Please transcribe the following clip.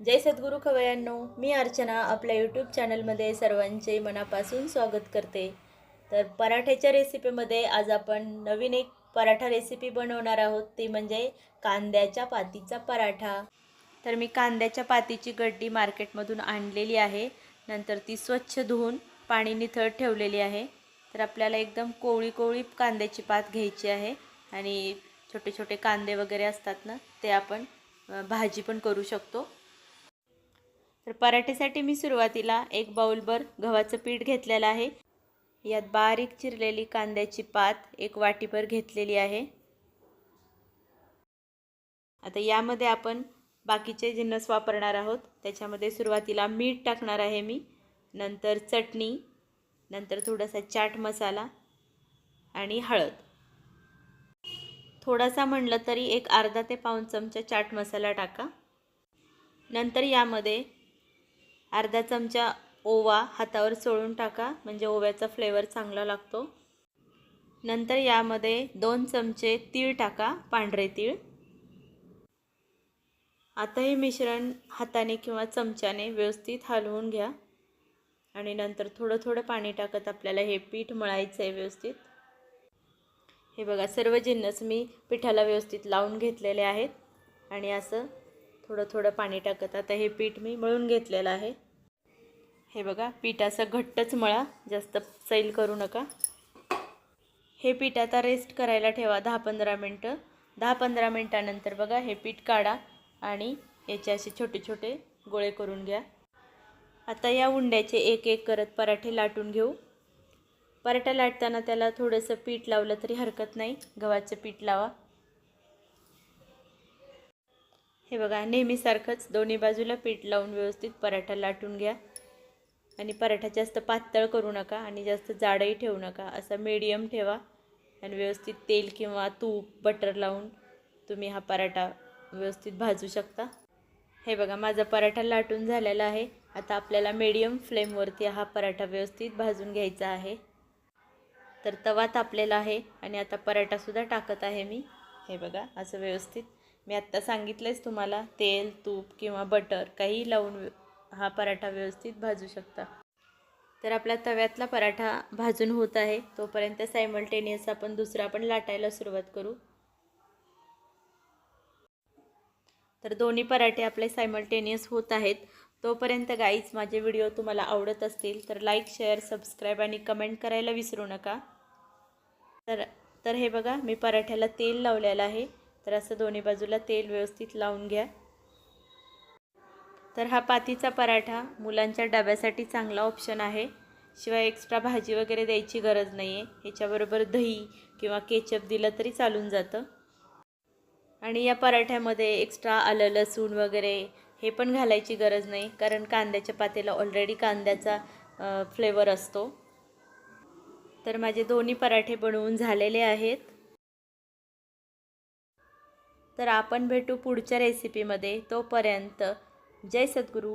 जय सद्गुरू खवयांनो मी अर्चना आपल्या यूट्यूब चॅनलमध्ये सर्वांचे मनापासून स्वागत करते. तर पराठ्याच्या रेसिपीमध्ये आज आपण नवीन एक पराठा रेसिपी बनवणार आहोत. ती म्हणजे कांद्याच्या पातीचा पराठा. तर मी कांद्याच्या पातीची गड्डी मार्केटमधून आणलेली आहे. नंतर ती स्वच्छ धुवून पाणी निथळ ठेवलेली आहे. तर आपल्याला एकदम कोवळी कोवळी कांद्याची पात घ्यायची आहे. आणि छोटे छोटे कांदे वगैरे असतात ना ते आपण भाजी पण करू शकतो. तर पराठेसाठी मी सुरुवातीला एक बाऊलभर गव्हाचं पीठ घेतलेलं आहे. यात बारीक चिरलेली कांद्याची पात एक वाटीभर घेतलेली आहे. आता यामध्ये आपण बाकीचे जिन्नस वापरणार आहोत त्याच्यामध्ये सुरुवातीला मीठ टाकणार आहे मी. नंतर चटणी नंतर थोडासा चाट मसाला आणि हळद. थोडासा म्हणलं तरी एक अर्धा ते पाऊण चमचा चाट मसाला टाका. नंतर यामध्ये अर्धा चमचा ओवा हातावर चोळून टाका. म्हणजे ओव्याचा फ्लेवर चांगला लागतो. नंतर यामध्ये दोन चमचे तीळ टाका पांढरे तीळ. आता हे मिश्रण हाताने किंवा चमच्याने व्यवस्थित हलवून घ्या. आणि नंतर थोडं थोडं पाणी टाकत आपल्याला हे पीठ मळायचं आहे व्यवस्थित. हे बघा सर्व जिन्नस मी पिठाला व्यवस्थित लावून घेतलेले आहेत. आणि असं थोडं थोडं पाणी टाकत आता हे पीठ मी मळून घेतलेलं आहे. हे बघा पीठ असं घट्टच मळा जास्त सैल करू नका. हे पीठ आता रेस्ट करायला ठेवा दहा पंधरा मिनटं. दहा पंधरा मिनटानंतर बघा हे पीठ काढा आणि याचे असे छोटे छोटे गोळे करून घ्या. आता या उंड्याचे एक एक करत पराठे लाटून घेऊ. पराठा लाटताना त्याला थोडंसं पीठ लावलं तरी हरकत नाही. गव्हाचं पीठ लावा. हे बघा नेहमीसारखंच दोन्ही बाजूला पीठ लावून व्यवस्थित पराठा लाटून घ्या. आणि पराठा जास्त पातळ करू नका आणि जास्त जाडही ठेवू नका. असा मीडियम ठेवा आणि व्यवस्थित तेल किंवा तूप बटर लावून तुम्ही हा पराठा व्यवस्थित भाजू शकता. हे बघा माझा पराठा लाटून झालेला आहे. आता आपल्याला मीडियम फ्लेमवरती हा पराठा व्यवस्थित भाजून घ्यायचा आहे. तर तवा तापलेला आहे आणि आता पराठासुद्धा टाकत आहे मी. हे बघा असं व्यवस्थित. मी आत्ता सांगितलंच तुम्हाला तेल तूप किंवा बटर काही लावून हा पराठा व्यवस्थित भाजू शकता. तर आपला तव्यातला पराठा भाजून होत आहे. तोपर्यंत सायमल्टेनियस आपण दुसरा पण लाटायला सुरुवात करू. तर दोन्ही पराठे आपले सायमल्टेनियस होत आहेत. तोपर्यंत गाईज माझे व्हिडिओ तुम्हाला आवडत असतील तर लाईक शेअर सबस्क्राईब आणि कमेंट करायला विसरू नका. तर तर हे बघा मी पराठ्याला तेल लावलेलं आहे. तर असं दोन्ही बाजूला तेल व्यवस्थित लावून घ्या. तर हा पातीचा पराठा मुलांच्या डब्यासाठी चांगला ऑप्शन आहे. शिवाय एक्स्ट्रा भाजी वगैरे द्यायची गरज नाही आहे ह्याच्याबरोबर दही किंवा केचप दिलं तरी चालून जातं. आणि या पराठ्यामध्ये एक्स्ट्रा आलं लसूण वगैरे हे पण घालायची गरज नाही. कारण कांद्याच्या पातेला ऑलरेडी कांद्याचा फ्लेवर असतो. तर माझे दोन्ही पराठे बनवून झालेले आहेत. तर आपण भेटू पुढच्या रेसिपीमध्ये तोपर्यंत जय सद्गुरू।